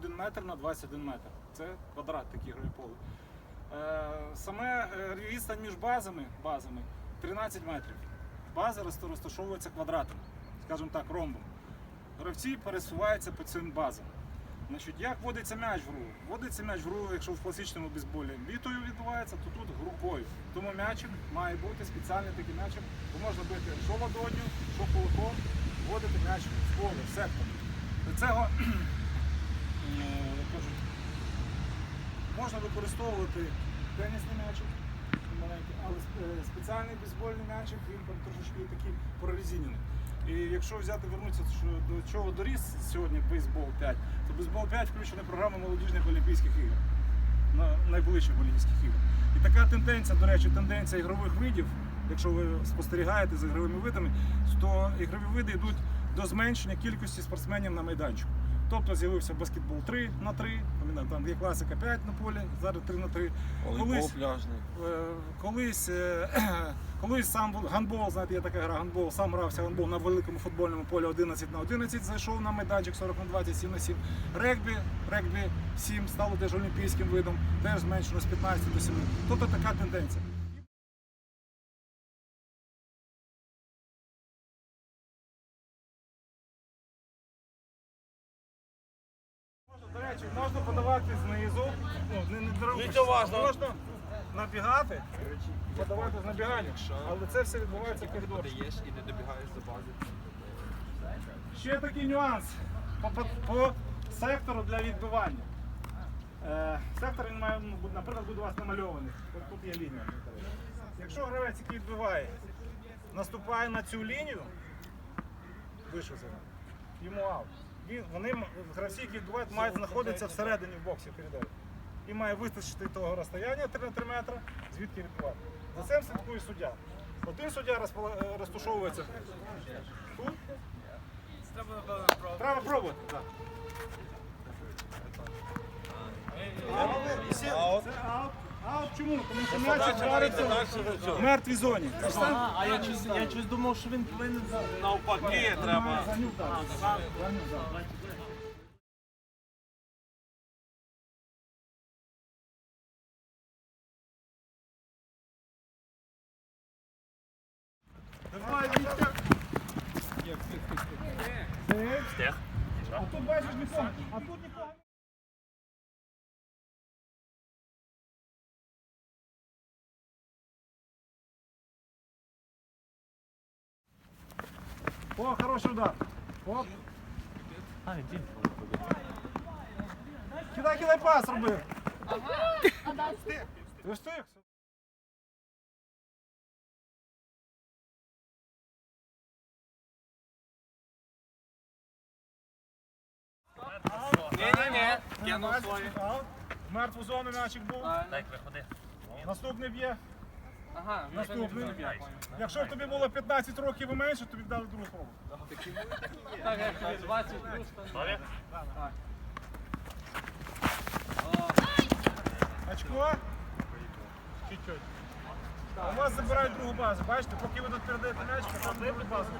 21 метр на 21 метр. Це квадрат такі ігрові поле. Е, Саме е, відстань між базами, базами 13 метрів. Бази розта- розташовуються квадратами, скажімо так, ромбом. Гравці пересуваються по цим базам. Значить, як вводиться м'яч в гру? Вводиться м'яч в гру, якщо в класичному бейсболі літою відбувається, то тут рукою. Тому м'ячик має бути спеціальний такий м'ячик, бо можна бити що ладонью, що кулаком, вводити м'яч в поле, в сектор. Для цього можна використовувати тенісний м'ячик, але е, спеціальний бейсбольний м'ячик, він там трошечки такий прорезинений. І якщо взяти вернутися до чого доріс сьогодні бейсбол 5, то бейсбол 5 включена програма молодіжних Олімпійських ігор, на найближчих Олімпійських ігор. І така тенденція, до речі, тенденція ігрових видів, якщо ви спостерігаєте за ігровими видами, то ігрові види йдуть до зменшення кількості спортсменів на майданчику. Тобто з'явився баскетбол 3 на 3, пам'ятаєте, там є класика 5 на полі, зараз 3 на 3. Волейбол пляжний. Е, колись, е, колись сам гандбол, знаєте, є така гра гандбол, сам грався гандбол на великому футбольному полі 11 на 11, зайшов на майданчик 40 на 20, 7 на 7. Регбі, регбі 7 стало теж олімпійським видом, теж зменшено з 15 до 7. Тобто така тенденція. Речі, можна подавати знизу, ну, не, не дорогу, можна набігати, подавати з набігання, але це все відбувається в коридорі. І не добігаєш до бази. Ще такий нюанс по, по, по сектору для відбивання. Е, сектор він має, ну, наприклад, буде у вас намальований. От тут є лінія. Якщо гравець, який відбиває, наступає на цю лінію, вийшов за ним, йому аут. Він, вони, гравці, які відбивають, мають знаходитися всередині в боксі коридорі. І має вистачити того розстояння 3 на 3 метри, звідки відбивати. За цим слідкує суддя. Один суддя е, розташовується тут, Треба пробувати. Так. Це аут. Аут чому? Тому що м'яч вдариться в мертвій зоні. А я щось, я щось думав, що він повинен Навпаки, треба. За нюх дати. За нюх дати. Давай, Вітя. Встиг. А тут бачиш нікого. А тут нікого. О, хороший удар. Оп. А, він. Кидай, кидай пас роби. Ти встиг? Ні-ні-ні. Кинув Аут. свої. Аут. В мертву зону м'ячик був. Дай виходи. Наступний б'є. Ага, Наступний. Якщо в тобі було 15 років і менше, тобі б дали другу спробу. Так, як тобі 20 плюс, то Очко. Чуть-чуть. У вас забирають другу базу. Бачите, поки ви тут передаєте м'яч, то другу базу.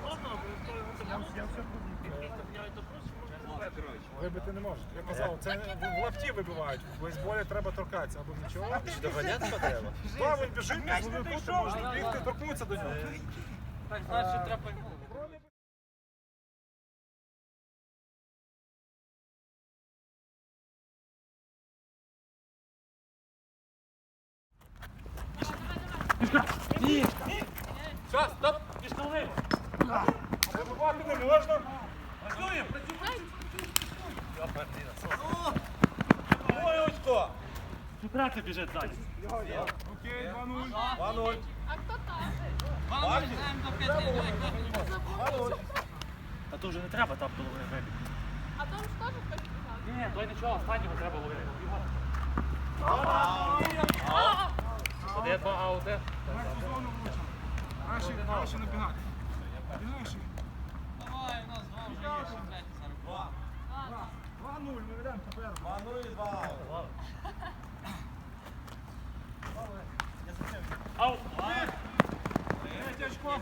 Я все Вибити не можете. Я казав, це в лафті вибивають. В бейсболі треба торкатися або нічого. доганяти треба? Так, він біжить, можливо, тут можна бігти, торкнутися до нього. Так, значить треба. Все, стоп! Вибивати не можна. Ой, очко! Сукрати біжить далі. Окей, 2-0. 2-0. А то вже не треба там половини вибити. А там ж теж хтось казав. Ні, то нічого, останнього треба ловити. Один, два. Краще, краще набігати. Бігайши. Давай, у нас два вже є, ще третій зараз. 2-0, ми ведемо тепер. 2-0 і 2. Аут. Третє очко.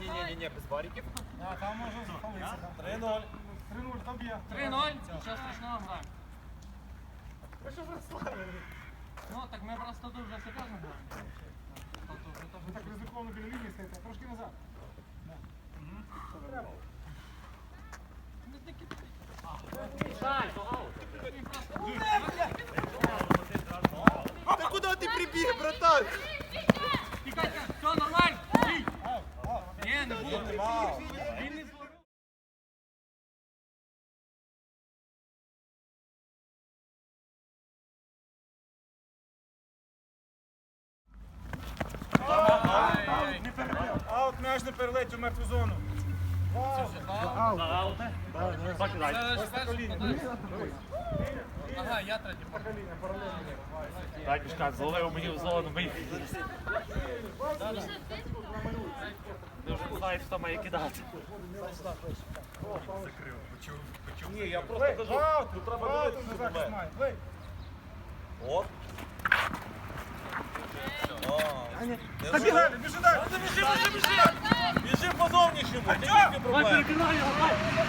Ні-ні-ні, без бариків. А, там може запалитися. 3-0. 3-0, там є. 3-0, нічого страшного, граємо. Ну, так ми просто дуже серйозно граємо. Ви так ризиковано біля лінії стоїте, трошки назад. Ми такі Мішай, то аут. Та куди ти прибіг, братан? Тікайте, все нормально. Ні, не було. Він не зловив. Ай-яй-яй. Аут, м'яч не перелеть у мертву зону. За ауте. Закидай. Це ж перший подальший. Ага, я третій. Дай мішка, зловив мені в зону, мій. Ти вже не знаєш, хто має кидати. Ні, я просто кажу, тут треба дивитися на мене. Плей. От. Біжи далі, біжи далі. Біжи, біжи, біжи! Біжи по зовнішньому, тільки проблема. перекинай його, дай!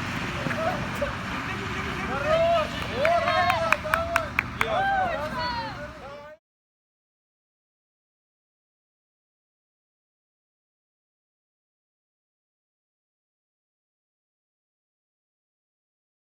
Let's go.